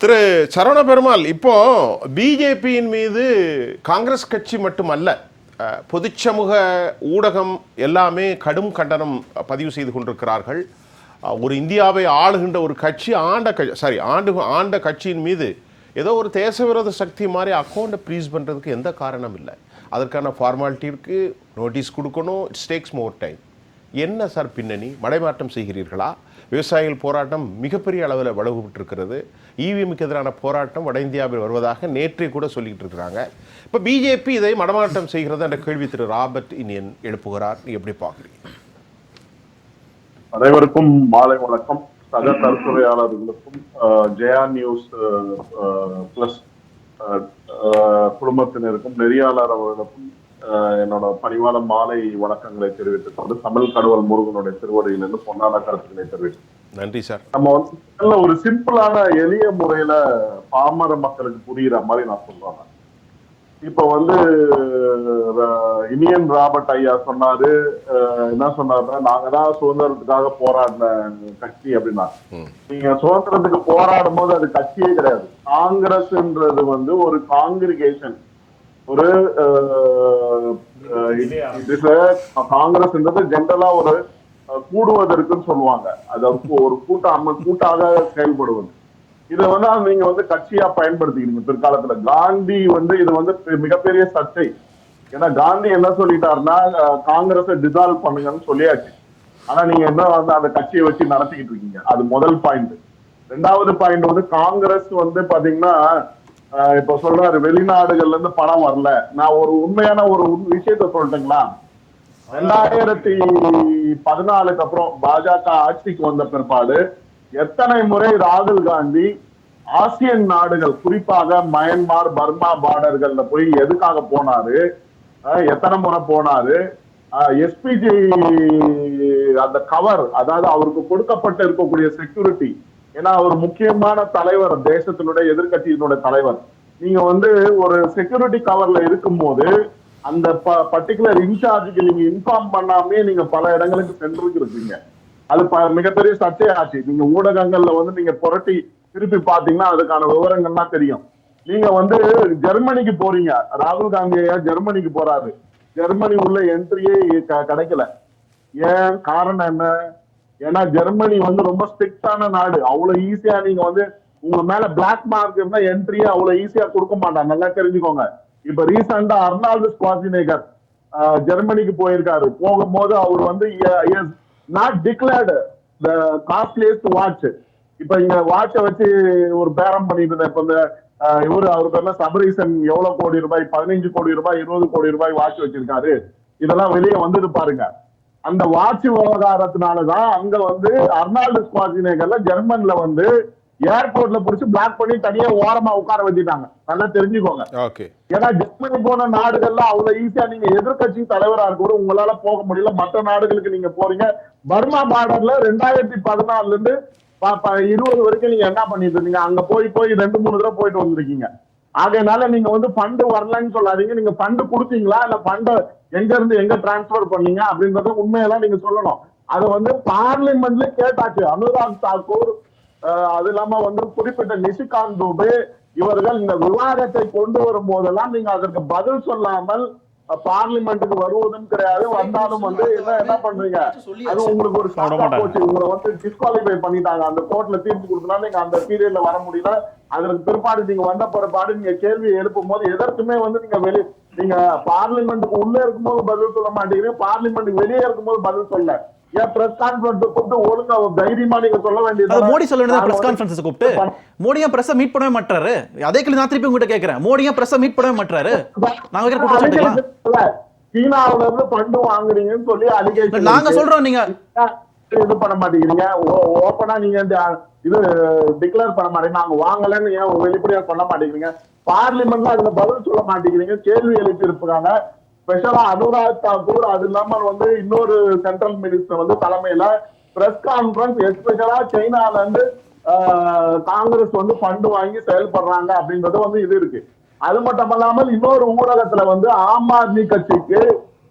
திரு சரவண பெருமாள் இப்போ பிஜேபியின் மீது காங்கிரஸ் கட்சி மட்டுமல்ல அஹ், பொதுச்சமூக ஊடகம் எல்லாமே கடும் கண்டனம் பதிவு செய்து கொண்டிருக்கிறார்கள். ஒரு இந்தியாவை ஆளுகின்ற ஒரு கட்சி ஆண்ட க சாரி ஆண்டு ஆண்ட கட்சியின் மீது ஏதோ ஒரு தேசவிரோத சக்தி மாதிரி அக்கௌண்ட்டை ப்ரீஸ் பண்ணுறதுக்கு எந்த காரணம் இல்லை. அதற்கான ஃபார்மாலிட்டி இருக்குது நோட்டீஸ் கொடுக்கணும் இட்ஸ் டேக்ஸ் மோர் டைம் என்ன சார் பின்னணி? மடைமாற்றம் செய்கிறீர்களா? விவசாயிகள் போராட்டம் மிகப்பெரிய அளவில் வலுவிட்டிருக்கிறது. இவிஎம்க்கு எதிரான போராட்டம் வட இந்தியாவில் வருவதாக நேற்றே கூட சொல்லிக்கிட்டு இருக்கிறாங்க. இப்போ பிஜேபி இதை மடமாற்றம் செய்கிறது என்ற கேள்வி திரு ராபர்ட் இனியன் எழுப்புகிறார். நீ எப்படி பார்க்குறீங்க? அனைவருக்கும் மாலை வணக்கம். சக கருத்துரையாளர்களுக்கும் ஜெயா நியூஸ் பிளஸ் குடும்பத்தினருக்கும் நெறியாளர் அவர்களுக்கும் என்னோட பணிவான மாலை வணக்கங்களை தெரிவித்துக் கொண்டு தமிழ் கடவுள் முருகனுடைய திருவடியிலிருந்து பொன்னான கருத்துக்களை தெரிவித்து நன்றி சார். நம்ம வந்து ஒரு சிம்பிளான எளிய முறையில பாமர மக்களுக்கு புரியுற மாதிரி நான் சொல்றேன். இப்ப வந்து இனியன் ராபர்ட் ஐயா சொன்னாரு என்ன சொன்னாருன்னா நாங்க தான் சுதந்திரத்துக்காக போராடின கட்சி அப்படின்னா. நீங்க சுதந்திரத்துக்கு போராடும் போது அது கட்சியே கிடையாது. காங்கிரஸ்ன்றது வந்து ஒரு காங்கிரிகேஷன் ஒரு காங்கிரஸ்ன்றது ஜென்ரலா ஒரு கூடுவதற்குன்னு சொல்லுவாங்க. அது ஒரு- ஒரு கூட்டம் கூட்டாக செயல்படுவது. இதை வந்து நீங்க வந்து கட்சியா பயன்படுத்திக்கிறீங்க பிற்காலத்துல காந்தி வந்து இது வந்து மிகப்பெரிய சர்ச்சை. ஏன்னா காந்தி என்ன சொல்லிட்டாருன்னா காங்கிரஸை டிசால்வ் பண்ணுங்கன்னு சொல்லியாச்சு. ஆனா நீங்க என்ன வந்து அந்த கட்சியை வச்சு நடத்திக்கிட்டு இருக்கீங்க? அது முதல் பாயிண்ட் ரெண்டாவது பாயிண்ட் வந்து காங்கிரஸ் வந்து பாத்தீங்கன்னா இப்ப சொல்றாரு வெளிநாடுகள்ல இருந்து பணம் வரல. நான் ஒரு உண்மையான ஒரு விஷயத்த சொல்லட்டுங்களா? ரெண்டாயிரத்தி பதினாலுக்கு அப்புறம் பாஜக ஆட்சிக்கு வந்த பிற்பாடு எத்தனை முறை ராகுல் காந்தி ஆசியன் நாடுகள் குறிப்பாக மயன்மார் பர்மா பார்டர்கள்ல போய் எதுக்காக போனாரு? எத்தனை முறை போனாரு? எஸ்பிஜி அந்த கவர் அதாவது அவருக்கு கொடுக்கப்பட்டு இருக்கக்கூடிய செக்யூரிட்டி ஏன்னா அவர் முக்கியமான தலைவர் தேசத்தினுடைய எதிர்க்கட்சியினுடைய தலைவர். நீங்க வந்து ஒரு செக்யூரிட்டி கவர்ல இருக்கும்போது அந்த பர்டிகுலர் இன்சார்ஜுக்கு நீங்க இன்ஃபார்ம் பண்ணாமே நீங்க பல இடங்களுக்கு சென்றிருக்கீங்க அது ப- மிகப்பெரிய சர்ச்சையாச்சு. நீங்க ஊடகங்கள்ல வந்து நீங்க புரட்டி திருப்பி பாத்தீங்கன்னா அதுக்கான விவரங்கள்லாம் தெரியும். நீங்க வந்து ஜெர்மனிக்கு போறீங்க. ராகுல் காந்தி ஜெர்மனிக்கு போறாரு. ஜெர்மனி உள்ள என்ட்ரியே கிடைக்கல. ஏன்? காரணம் என்ன? ஏன்னா ஜெர்மனி வந்து ரொம்ப ஸ்ட்ரிக்டான நாடு. அவ்வளவு ஈஸியா நீங்க வந்து உங்க மேல பிளாக் மார்க் இருந்தா என்ட்ரியே அவ்வளவு ஈஸியா கொடுக்க மாட்டாங்க. நல்லா தெரிஞ்சுக்கோங்க. இப்ப ரீசெண்டா அர்னால்டு ஸ்குவாசினேகர் ஜெர்மனிக்கு போயிருக்காரு. போகும்போது அவர் வந்து not declared the costliest watch இப்ப இங்க வாட்சை வச்சு ஒரு பேரம் பண்ணிட்டு இருந்தேன். இப்ப இந்த இவர் இவரு அவருக்கு என்ன சபரீசன் எவ்வளவு கோடி ரூபாய் பதினஞ்சு கோடி ரூபாய் இருபது கோடி ரூபாய் வாட்ச் வச்சிருக்காரு. இதெல்லாம் வெளியே வந்துட்டு பாருங்க. அந்த வாட்ச் விவகாரத்தினாலதான் அங்க வந்து அர்னால்டு ஸ்குவாசினேகர்ல ஜெர்மன்ல வந்து ஏர்போர்ட்ல புடிச்சு பிளாக் பண்ணி தனியா ஓரமா உட்கார வச்சுட்டாங்க. நல்லா தெரிஞ்சுக்கோங்க. ஓகே. ஏன்னா ஜெர்மனி போன நாடுகள்ல அவ்வளவு ஈஸியா நீங்க எதிர்க்கட்சி தலைவரா இருக்க கூட உங்களால போக முடியல. மற்ற நாடுகளுக்கு நீங்க போறீங்க. பர்மா பார்டர்ல ரெண்டாயிரத்தி பதினாலுல இருந்து இருபது வரைக்கும் நீங்க என்ன பண்ணிட்டு இருந்தீங்க? அங்க போய் போய் ரெண்டு மூணு தடவை போயிட்டு வந்திருக்கீங்க. ஆகையினால நீங்க வந்து ஃபண்டு வரலன்னு சொல்லாதீங்க. நீங்க ஃபண்டு கொடுத்தீங்களா? இல்ல ஃபண்ட எங்க இருந்து எங்க டிரான்ஸ்பர் பண்ணீங்க அப்படின்றத உண்மையெல்லாம் நீங்க சொல்லணும். அது வந்து பார்லிமெண்ட்ல கேட்டாச்சு. அனுராக் தாக்கூர் அது இல்லாம வந்து குறிப்பிட்ட நிஷிகாந்த் துபே இவர்கள் இந்த விவாதத்தை கொண்டு வரும் போதெல்லாம் நீங்க அதற்கு பதில் சொல்லாமல் பார்லிமெண்ட்டுக்கு வருவதும் கிடையாது. வந்தாலும் வந்து என்ன என்ன பண்றீங்க? அது உங்களுக்கு ஒரு சாக்கா போச்சு. உங்களை வந்து டிஸ்குவாலிஃபை பண்ணிட்டாங்க. அந்த கோர்ட்ல தீர்ப்பு கொடுத்தனா நீங்க அந்த பீரியட்ல வர முடியல. அதற்கு பிற்பாடு நீங்க வந்த பிற்பாடு நீங்க கேள்வி எழுப்பும் போது எதற்குமே வந்து நீங்க வெளி நீங்க பார்லிமெண்ட்டுக்கு உள்ள இருக்கும்போது பதில் சொல்ல மாட்டேங்கிறீங்க. பார்லிமெண்ட்டுக்கு வெளியே இருக்கும்போது பதில் சொல்ல. ஏன் பிரஸ் கான்பரன்ஸ் கூப்பிட்டு ஒழுங்கா தைரியமா நீங்க சொல்ல வேண்டியது மோடி சொல்ல வேண்டியது பிரஸ் கான்ஃபரன்ஸ் கூப்பிட்டு. மோடி ஏன் பிரஸ் மீட் பண்ணவே மாட்டாரு அதே கேள்வி நான் திருப்பி உங்ககிட்ட கேக்குறேன் மோடி ஏன் பிரஸ் மீட் பண்ணவே மாட்டாரு நாங்க சீனாவுல இருந்து ஃபண்டு வாங்குறீங்கன்னு சொல்லி அலிகேஷன் நாங்க சொல்றோம் நீங்க. இது பண்ண மாட்டேங்கிறீங்க. ஓப்பனா நீங்க இந்த இது டிக்ளேர் பண்ண மாட்டேங்க. நாங்க வாங்கலன்னு ஏன் வெளிப்படையா பண்ண மாட்டேங்கிறீங்க? பார்லிமெண்ட்ல அதுல பதில் சொல்ல மாட்டேங்கிறீங்க கேள்வி எழுப்பியிருப்பாங்க ஸ்பெஷலா அனுராக் தாக்கூர் அது இல்லாம வந்து இன்னொரு சென்ட்ரல் மினிஸ்டர் வந்து தலைமையில பிரஸ் கான்பரன்ஸ் எஸ்பெஷலா சைனால இருந்து காங்கிரஸ் வந்து ஃபண்டு வாங்கி செயல்படுறாங்க அப்படின்றது வந்து இது இருக்கு. அது மட்டும் இல்லாமல் இன்னொரு ஊடகத்துல வந்து ஆம் ஆத்மி கட்சிக்கு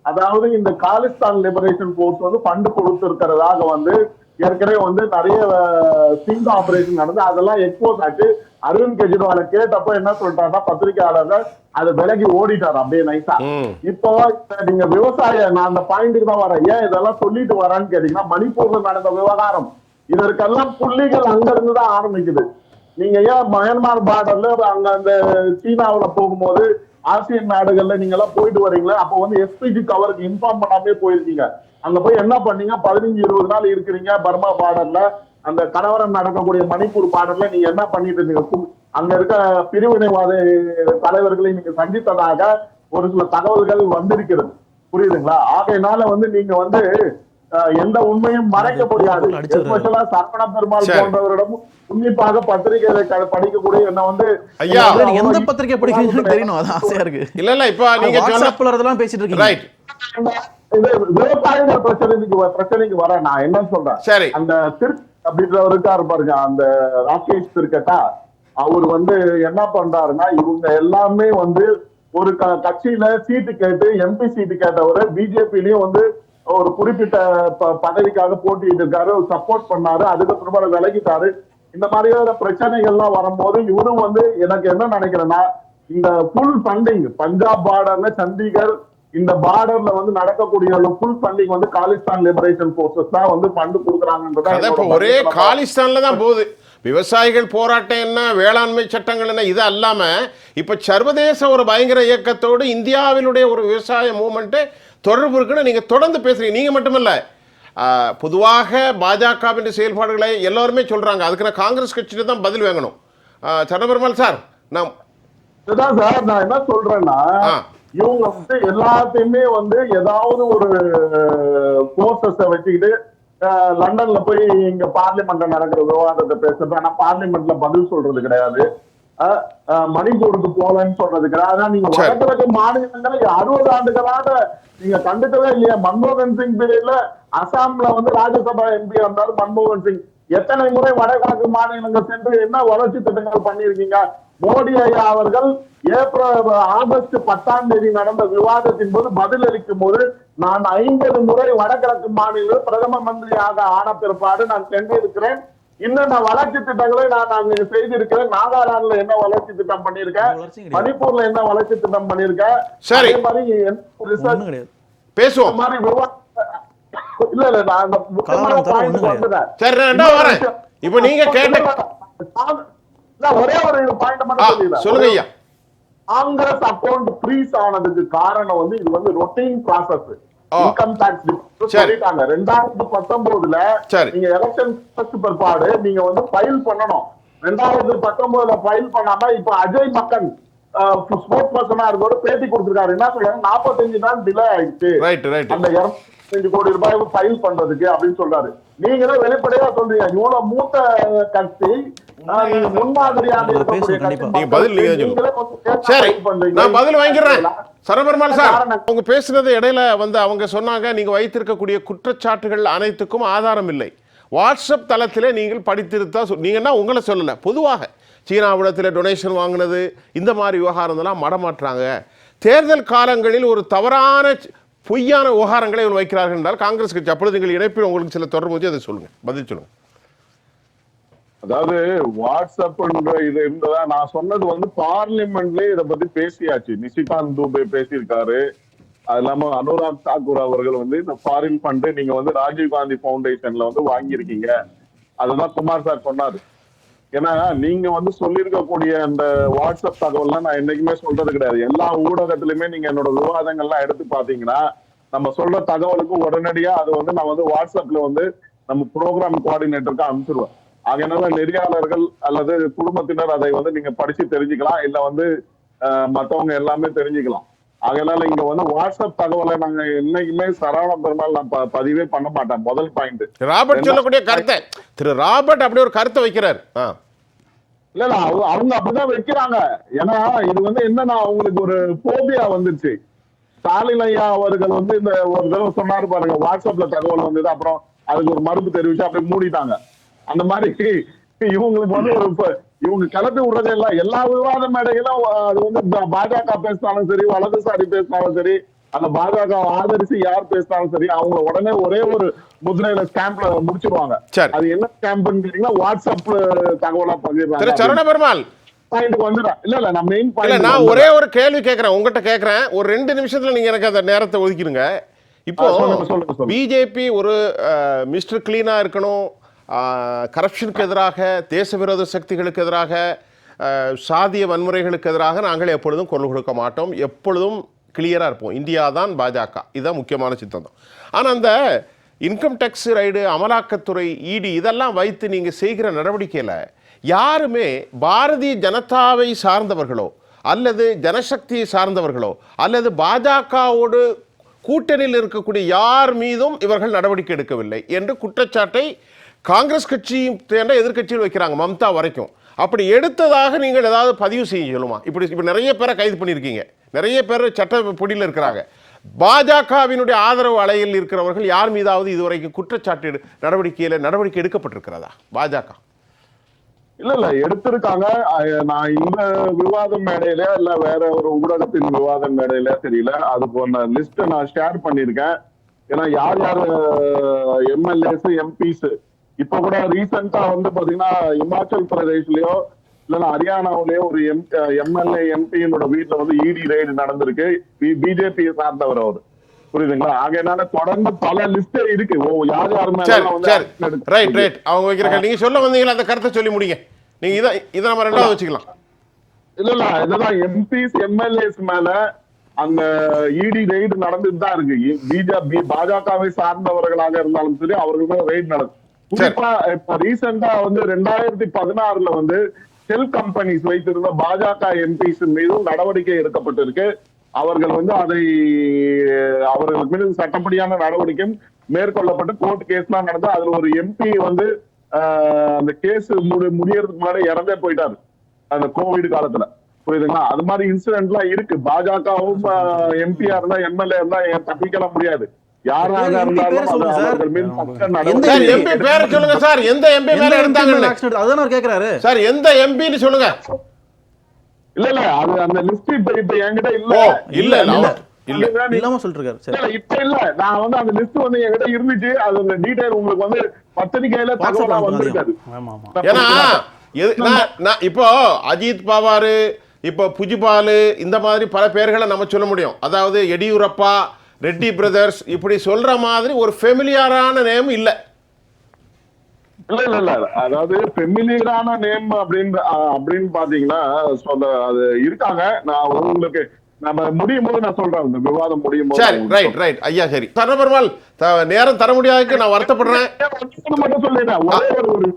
அதாவது இந்த காலிஸ்தான் லிபரேஷன் போர்ஸ் வந்து ஃபண்டு கொடுத்திருக்கிறதாக வந்து ஏற்கனவே வந்து நிறைய சிங் ஆபரேஷன் நடந்து அதெல்லாம் எக்ஸ்போஸ் ஆச்சு. அரவிந்த் கெஜ்ரிவால கேட்டப்ப என்ன சொல்லிட்டாருன்னா பத்திரிகையாளர்கள் அது விலகி ஓடிட்டாரு அப்படியே ம். இப்போ இப்ப நீங்க விவசாய நான் அந்த பாயிண்ட்டுக்கு தான் வரேன். ஏன் இதெல்லாம் சொல்லிட்டு வரேன்னு கேட்டீங்கன்னா மணிப்பூர்ல நடந்த விவகாரம். இதற்கெல்லாம் புள்ளிகள் அங்க இருந்து தான் ஆரம்பிக்குது. நீங்க ஏன் மயன்மார் பார்டர்ல அங்க அந்த சீனாவுல போகும்போது ஆசியன் நாடுகள்ல நீங்க எல்லாம் போயிட்டு வரீங்களா அப்போ வந்து எஸ்பிஜி கவருக்கு இன்ஃபார்ம் பண்ணாமே போயிருக்கீங்க. அங்க போய் என்ன பண்ணீங்க? பதினஞ்சு இருபது நாள் இருக்கிறீங்க பர்மா பார்டர்ல அந்த கலவரம் நடக்கக்கூடிய மணிப்பூர் பார்டர்ல நீங்க என்ன பண்ணிட்டு இருந்தீங்க? அங்க இருக்க பிரிவினைவாத தலைவர்களை நீங்க சந்தித்ததாக ஒரு சில தகவல்கள் வந்திருக்கிறது. புரியுதுங்களா? ஆகையினால வந்து நீங்க வந்து எந்த உண்மையும் மறைக்க முடியாது. எஸ்பெஷலா சரவண பெருமாள் சரி. போன்றவரிடம் உன்னிப்பாக பத்திரிகைகளை படிக்கக்கூடிய என்ன வந்து ஐயா. எந்த பத்திரிக்கை படிக்கிறீங்கன்னு தெரியணும் அது ஆசையா இருக்கு. இல்ல இல்ல இப்ப நீங்க பேசிட்டு இருக்கீங்க. ரைட் இது விவசாயிகள் பிரச்சனைக்கு பிரச்சனைக்கு வர நான் என்ன சொல்றேன்? சரி. அந்த அப்படின்றவருக்கா இருப்பாருங்க பாருங்க அந்த ராகேஷ் திருக்கட்டா. அவர் வந்து என்ன பண்றாருன்னா இவங்க எல்லாமே வந்து ஒரு க- கட்சியில சீட்டு கேட்டு எம்பி சீட்டு கேட்டவரை பிஜேபிலயும் வந்து ஒரு குறிப்பிட்ட ப- பதவிக்காக போட்டிட்டு இருக்காரு சப்போர்ட் பண்ணாரு அதுக்கப்புறமா விலகிட்டாரு. இந்த மாதிரியான பிரச்சனைகள்லாம் வரும்போது இவரும் வந்து எனக்கு என்ன நினைக்கிறேன்னா இந்த ஃபுல் ஃபண்டிங் பஞ்சாப் பார்டர்ல சண்டிகர் இந்த பார்டர்ல வந்து நடக்கக்கூடிய ஃபுல் ஃபண்டிங் வந்து காலிஸ்தான் லிபரேஷன் போர்சஸ் தான் வந்து ஃபண்ட் கொடுக்குறாங்கன்றதா ஒரே. காலிஸ்தான்ல தான் போகுது. விவசாயிகள் போராட்டம் என்ன வேளாண்மை சட்டங்கள் என்ன இது அல்லாம இப்ப சர்வதேச ஒரு பயங்கர இயக்கத்தோடு இந்தியாவினுடைய ஒரு விவசாய மூமெண்ட் தொடர்பு இருக்குன்னு நீங்க தொடர்ந்து பேசுறீங்க. நீங்க மட்டுமல்ல. பொதுவாக பாஜகவின் செயல்பாடுகளை எல்லாருமே சொல்றாங்க. அதுக்கு நான் காங்கிரஸ் கட்சியில தான் பதில் வாங்கணும். சரணபெருமாள் சார் நான் சார் நான் என்ன சொல்றேன்னா ஆ. இவங்க வந்து எல்லாத்தையுமே வந்து ஏதாவது ஒரு போர்சஸ வச்சுக்கிட்டு லண்டன்ல போய் இங்க பார்லிமெண்ட்ல நடக்கிற விவாதத்தை பேசுறது ஆனா பார்லிமெண்ட்ல பதில் சொல்றது கிடையாது. மணிப்பூருக்கு போலன்னு சொல்றது கிடையாது. ஆனா நீங்க. வடகிழக்கு மாநிலங்களை அறுபது ஆண்டுகளாக நீங்க கண்டுக்கவே இல்லையா. மன்மோகன் சிங் பீரியட்ல அசாம்ல வந்து ராஜ்யசபா எம்பி இருந்தாரு மன்மோகன் சிங். எத்தனை முறை வடகிழக்கு மாநிலங்கள் சென்று என்ன வளர்ச்சி திட்டங்கள் பண்ணியிருக்கீங்க? மோடி ஐயா அவர்கள் ஏப்ரல் ஆகஸ்ட் பத்தாம் தேதி நடந்த விவாதத்தின் போது பதிலளிக்கும் போது நான் ஐம்பது முறை வடகிழக்கு மாநில பிரதம மந்திரியாக ஆன பிற்பாடு நான் சென்றிருக்கிறேன். இன்னும் நான் வளர்ச்சி திட்டங்களை நான் அங்க செய்திருக்கிறேன். நாகாலாந்துல என்ன வளர்ச்சி திட்டம் கிடையாது. மணிப்பூர்ல என்ன வளர்ச்சி திட்டம் பண்ணியிருக்கேன்? சரி. மாதிரி பேசுவோம். மாதிரி விவாதம் இல்ல இல்ல நான் முக்கியமான வந்துட்டேன். சரி வரேன். இப்ப நீங்க கேட்ட நான் ஒரே ஒரு பாயிண்ட் மட்டும். சொல்லுங்க ஐயா. காங்கிரஸ் அக்கவுண்ட் ஃப்ரீஸ் ஆனதுக்கு காரணம் வந்து இது வந்து ரொட்டீன் ப்ராசஸ். Income tax. சொல்லிட்டாங்க ரெண்டாயிரத்தி பத்தொன்பதுல. நீங்க எலெக்ஷன் பிற்பாடு நீங்க வந்து ஃபைல் பண்ணணும் ரெண்டாயிரத்தி பத்தொன்பதுல ஃபைல் பண்ணாம இப்ப அஜய் மக்கன் ஸ்போர்ட்ஸ் பர்சனா இருக்கோட பேட்டி கொடுத்திருக்காரு. என்ன சொல்றாங்க நாற்பத்தஞ்சு நாள் டிலே ஆயிடுச்சு. ரைட் ரைட் அந்த இருபத்தஞ்சு கோடி ரூபாய் ஃபைல் பண்றதுக்கு அப்படின்னு சொல்றாரு. நீங்களும் வெளிப்படையா சொல்றீங்க. இவ்வளவு மூத்த கட்சி நீங்க. நீங்க நீங்க சரபெருமாள் சார். அவங்க பேசுனது இடையில வந்து அவங்க சொன்னாங்க நீங்க வைத்திருக்கக்கூடிய குற்றச்சாட்டுகள் அனைத்துக்கும் ஆதாரம் இல்லை. வாட்ஸ்அப் தளத்திலே நீங்கள் படித்திருத்தா நீங்கன்னா உங்களை சொல்லல? பொதுவாக சீனாவிடத்தில் டொனேஷன் வாங்கினது இந்த மாதிரி விவகாரம்லாம் மடமாற்றாங்க. தேர்தல் காலங்களில் ஒரு தவறான பொய்யான விவகாரங்களை இவர்கள் வைக்கிறார்கள் என்றால் காங்கிரஸ் கட்சி அப்பொழுது எங்கள் இணைப்பில் உங்களுக்கு சில தொடர்பு வச்சு அதை சொல்லுங்க பதில் சொல்லுங்க. அதாவது வாட்ஸ்அப் இது இருந்ததா நான் சொன்னது வந்து பார்லிமெண்ட்லயே இத பத்தி பேசியாச்சு. நிஷிகாந்த் தூபே பேசியிருக்காரு. அது இல்லாம அனுராக் தாக்கூர் அவர்கள் வந்து இந்த ஃபாரின் ஃபண்ட் நீங்க வந்து ராஜீவ் காந்தி பவுண்டேஷன்ல வந்து வாங்கியிருக்கீங்க. அதுதான் குமார் சார் சொன்னாரு. ஏன்னா நீங்க வந்து சொல்லியிருக்கக்கூடிய அந்த வாட்ஸ்அப் தகவல்லாம் நான் என்னைக்குமே சொல்றது கிடையாது. எல்லா ஊடகத்திலுமே நீங்க என்னோட விவாதங்கள்லாம் எடுத்து பாத்தீங்கன்னா நம்ம சொல்ற தகவலுக்கு உடனடியா அது வந்து நான் வந்து வாட்ஸ்அப்ல வந்து நம்ம ப்ரோக்ராம் கோஆர்டினேட்டருக்கு அனுப்பிச்சிருவேன். அதனால நெறியாளர்கள் அல்லது குடும்பத்தினர் அதை வந்து நீங்க படிச்சு தெரிஞ்சுக்கலாம். இல்ல வந்து அஹ், மத்தவங்க எல்லாமே தெரிஞ்சுக்கலாம். அதனால இங்க வந்து வாட்ஸ்அப் தகவலை நாங்க என்னைக்குமே சரவண பெருமாள் நான் பதிவே பண்ண மாட்டேன். முதல் பாயிண்ட் ராபர்ட் சொல்லக்கூடிய கருத்தை. திரு ராபர்ட் அப்படி ஒரு கருத்தை வைக்கிறார். இல்ல இல்ல அவங்க அப்படிதான் வைக்கிறாங்க. ஏன்னா இது வந்து என்னன்னா அவங்களுக்கு ஒரு போபியா வந்துருச்சு ஸ்டாலின் ஐயா அவர்கள் வந்து இந்த ஒரு தடவை சொன்னாரு பாருங்க வாட்ஸ்அப்ல தகவல் வந்தது அப்புறம் அதுக்கு ஒரு மறுப்பு தெரிவிச்சு அப்படியே மூடிட்டாங்க. அந்த மாதிரி இவங்களுக்கு வந்து ஒரு இவங்க கிளப்பி விடுறதே இல்ல. எல்லா விவாத மேடைகளும் அது வந்து பாஜக பேசினாலும் சரி வலதுசாரி பேசினாலும் சரி அந்த பாஜக ஆதரிச்சு யார் பேசினாலும் சரி அவங்க உடனே ஒரே ஒரு முதிரையில ஸ்டாம்ப்ல முடிச்சிருவாங்க சரி. அது என்ன ஸ்டாம்ப்னு கேட்டீங்கன்னா வாட்ஸ்அப்ல தகவலா பகிர்றாங்க. சரவண பெருமாள் நான் ஒரே ஒரு கேள்வி கேட்கறேன் உங்ககிட்ட கேட்கறேன் ஒரு ரெண்டு நிமிஷத்துல நீங்க எனக்கு அந்த நேரத்தை ஒதுக்கிடுங்க. இப்போ. பிஜேபி ஒரு மிஸ்டர் கிளீனா இருக்கணும். கரப்ஷனுக்கு எதிராக தேச விரோத சக்திகளுக்கு எதிராக சாதிய வன்முறைகளுக்கு எதிராக நாங்கள் எப்பொழுதும் குரல் கொடுக்க மாட்டோம். எப்பொழுதும் கிளியராக இருப்போம். இந்தியா தான் பாஜக. இதுதான் முக்கியமான சித்தந்தம். ஆனால் அந்த இன்கம் டேக்ஸ் ரைடு அமலாக்கத்துறை இடி இதெல்லாம் வைத்து நீங்கள் செய்கிற நடவடிக்கையில் யாருமே பாரதிய ஜனதாவை சார்ந்தவர்களோ அல்லது ஜனசக்தியை சார்ந்தவர்களோ அல்லது பாஜகவோடு கூட்டணியில் இருக்கக்கூடிய யார் மீதும் இவர்கள் நடவடிக்கை எடுக்கவில்லை என்று குற்றச்சாட்டை காங்கிரஸ் கட்சியும் சேர்ந்த எதிர்க்கட்சியில் வைக்கிறாங்க மம்தா வரைக்கும். அப்படி எடுத்ததாக நீங்கள் ஏதாவது பதிவு செய்ய சொல்லுமா? இப்படி இப்போ நிறைய பேரை கைது பண்ணியிருக்கீங்க. நிறைய பேர் சட்ட பொடியில் இருக்கிறாங்க. பாஜகவினுடைய ஆதரவு அலையில் இருக்கிறவர்கள் யார் மீதாவது இதுவரைக்கும் குற்றச்சாட்டு நடவடிக்கையில் நடவடிக்கை எடுக்கப்பட்டிருக்கிறதா? பாஜக. இல்ல இல்ல எடுத்திருக்காங்க. நான் இந்த விவாதம் மேடையில இல்ல வேற ஒரு ஊடகத்தின் விவாதம் மேடையில தெரியல. அது போன லிஸ்ட் நான் ஷேர் பண்ணிருக்கேன் ஏன்னா யார் யார் எம்எல்ஏஸ் எம்பிஸ் இப்ப கூட ரீசெண்டா வந்து பாத்தீங்கன்னா இமாச்சல் பிரதேஷ்லயோ இல்லைன்னா ஹரியானாவிலயோ ஒரு எம் எம்எல்ஏ எம்பியினோட வீட்டுல வந்து இடி ரைடு நடந்திருக்கு. பிஜேபி சார்ந்தவர் அவர். புரியுதுங்களா? ஆகையினால தொடர்ந்து பல லிஸ்ட் இருக்கு. ஓ யார் யார் ரைட் ரைட் அவங்க வைக்கிற. நீங்க சொல்ல வந்தீங்களா? அந்த கருத்தை சொல்லி முடிங்க. நீங்க இதை இதை நம்ம ரெண்டாவது வச்சுக்கலாம். இல்ல இல்ல. இதுதான் எம்பிஸ் எம்எல்ஏஸ் மேல அந்த இடி ரெய்டு நடந்துட்டு தான் இருக்கு. பிஜேபி பாஜகவை சார்ந்தவர்களாக இருந்தாலும் சரி அவர்கள் மேல ரெய்டு நடக்கும். குறிப்பா இப்ப ரீசெண்டா வந்து ரெண்டாயிரத்தி பதினாறுல வந்து செல் கம்பெனிஸ் வைத்திருந்த பாஜக எம்பிஸ் மீதும் நடவடிக்கை எடுக்கப்பட்டிருக்கு. அவர்கள் வந்து அதை அவர்களுக்கு மீது சட்டப்படியான நடவடிக்கையும் மேற்கொள்ளப்பட்டு கோர்ட் கேஸ்லாம் நடந்தது. அதுல ஒரு எம்பி வந்து ஆஹ், அந்த கேஸ் முடி முடியறதுக்கு முன்னாடி இறந்தே போயிட்டாரு. அந்த கோவிட் காலத்துல. புரியுதுங்களா? அது மாதிரி இன்சிடென்ட்லாம் இருக்கு. பாஜகவும் எம்பியா இருந்தா எம்எல்ஏ இருந்தா ஏன் தப்பிக்கலாம் முடியாது. யாராக இருந்தாலும் சொல்லுங்க சார். எந்த? எம்பி பேரை சொல்லுங்க சார். எந்த எம்பி எந்த மேல MP மேல எடுத்தாங்கன்னு. action எடுத்து- அதுதானே அவர் கேக்குறாரு. சார் எந்த எம்பின்னு சொல்லுங்க. இல்ல இல்ல அது அந்த லிஸ்ட் இப்ப இப்ப என்கிட்ட இல்ல. இல்ல இல்ல இல்லாம சொல்லிட்டு இருக்காரு சரி. இல்ல இப்ப இல்ல. நான் வந்து அந்த லிஸ்ட் வந்து என்கிட்ட இருந்துச்சு. அது அந்த டீடைல் உங்களுக்கு வந்து பத்திரிகையில தகவலா வந்திருக்காது. ஆமா ஆமா. ஏன்னா எது- நான்- நான் இப்போ அஜித் பவார் இப்போ புஜிபால் இந்த மாதிரி பல பேர்களை நம்ம சொல்ல முடியும். அதாவது எடியூரப்பா ரெட்டி பிரதர்ஸ் இப்படி சொல்ற மாதிரி ஒரு ஃபெமிலியரான நேம் இல்ல. இல்ல இல்ல இல்ல. அதாவது ஃபெமிலியரான நேம் அப்படின்னு அப்படின்னு பாத்தீங்கன்னா அது இருக்காங்க. நான் உங்களுக்கு நம்ம முடியும் போது நான் சொல்றேன். இந்த விவாதம் முடியும் போது சரி ரைட் ரைட் ஐயா சரி. சரணபெருமாள் த- நேரம் தர முடியாததுக்கு நான் வருத்தப்படுறேன். மட்டும் சொல்லிடுறேன். ஒரே ஒரு.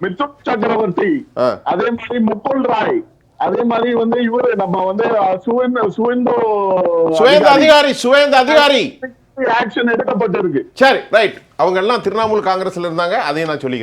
மிதுன் சக்கரவர்த்தி. அதே மாதிரி முகுல் ராய் அதே மாதிரி வந்து இவரு நம்ம வந்து சுவேந்த சுவேந்தோ சுவேந்த அதிகாரி. சுவேந்த அதிகாரி. ஆக்ஷன் எடுக்கப்பட்டிருக்கு. சரி ரைட் அவங்க எல்லாம் திரிணாமுல் காங்கிரஸ்ல இருந்தாங்க. அதையும் நான் சொல்லிக்கிறேன்.